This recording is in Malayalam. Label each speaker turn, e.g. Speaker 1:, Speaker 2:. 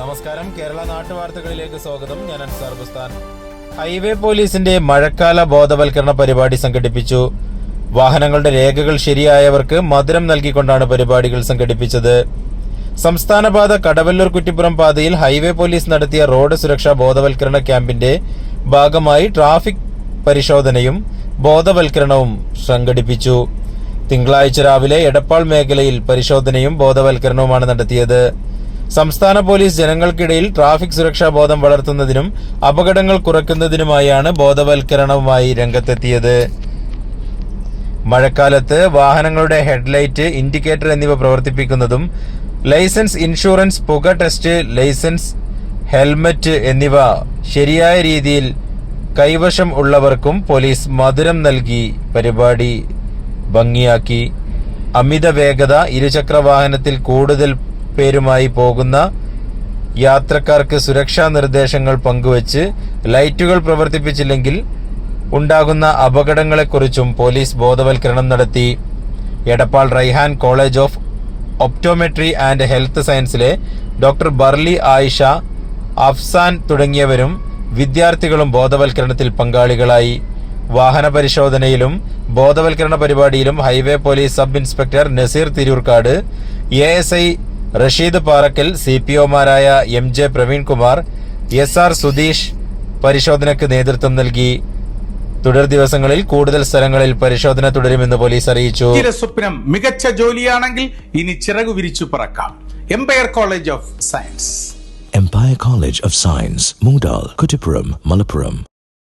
Speaker 1: നമസ്കാരം. കേരള നാട്ടുവാർത്തകളിലേക്ക് സ്വാഗതം. ഞാൻ അൻസാർ ബുസ്താൻ. ഹൈവേ പോലീസിന്റെ മഴക്കാല ബോധവൽക്കരണ പരിപാടി സംഘടിപ്പിച്ചു. വാഹനങ്ങളുടെ രേഖകൾ ശരിയായവർക്ക് മധുരം നൽകിക്കൊണ്ടാണ് പരിപാടികൾ സംഘടിപ്പിച്ചത്. സംസ്ഥാനപാത കടവല്ലൂർ കുറ്റിപ്പുറം പാതയിൽ ഹൈവേ പോലീസ് നടത്തിയ റോഡ് സുരക്ഷാ ബോധവൽക്കരണ ക്യാമ്പിന്റെ ഭാഗമായി ട്രാഫിക് പരിശോധനയും ബോധവൽക്കരണവും സംഘടിപ്പിച്ചു. തിങ്കളാഴ്ച രാവിലെ എടപ്പാൾ മേഖലയിൽ പരിശോധനയും ബോധവൽക്കരണവുമാണ് നടത്തിയത്. സംസ്ഥാന പോലീസ് ജനങ്ങൾക്കിടയിൽ ട്രാഫിക് സുരക്ഷാ ബോധം വളർത്തുന്നതിനും അപകടങ്ങൾ കുറയ്ക്കുന്നതിനുമായാണ് ബോധവൽക്കരണവുമായി രംഗത്തെത്തിയത്. മഴക്കാലത്ത് വാഹനങ്ങളുടെ ഹെഡ്ലൈറ്റ് ഇൻഡിക്കേറ്റർ എന്നിവ പ്രവർത്തിപ്പിക്കുന്നതും ലൈസൻസ് ഇൻഷുറൻസ് പുക ടെസ്റ്റ് ലൈസൻസ് ഹെൽമറ്റ് എന്നിവ ശരിയായ രീതിയിൽ കൈവശം ഉള്ളവർക്കും പോലീസ് മധുരം നൽകി പരിപാടി ഭംഗിയാക്കി. അമിത വേഗത ഇരുചക്ര വാഹനത്തിൽ കൂടുതൽ പേരുമായി പോകുന്ന യാത്രക്കാർക്ക് സുരക്ഷാ നിർദ്ദേശങ്ങൾ പങ്കുവച്ച് ലൈറ്റുകൾ പ്രവർത്തിപ്പിച്ചില്ലെങ്കിൽ ഉണ്ടാകുന്ന അപകടങ്ങളെക്കുറിച്ചും പോലീസ് ബോധവൽക്കരണം നടത്തി. Edappal Raihan college of optometry and health സയൻസിലെ doctor ബർലി Ayisha Afsan തുടങ്ങിയവരും വിദ്യാർത്ഥികളും ബോധവൽക്കരണത്തിൽ പങ്കാളികളായി. വാഹന പരിശോധനയിലും ബോധവൽക്കരണ പരിപാടിയിലും highway police sub inspector Naseer Thirurkad A S I Rasheed Parakkal C P ഒമാരായ M J Praveenkumar S R Sudheesh പരിശോധനയ്ക്ക് നേതൃത്വം നൽകി. തുടർ ദിവസങ്ങളിൽ കൂടുതൽ സ്ഥലങ്ങളിൽ പരിശോധന തുടരുമെന്ന് പോലീസ് അറിയിച്ചു.
Speaker 2: സ്വപ്നം മികച്ച ജോലിയാണെങ്കിൽ ഇനി ചിറകു വിരിച്ചു പറക്കാം. Empire college of science
Speaker 3: Empire college of science Moodal Kuttippuram Malappuram.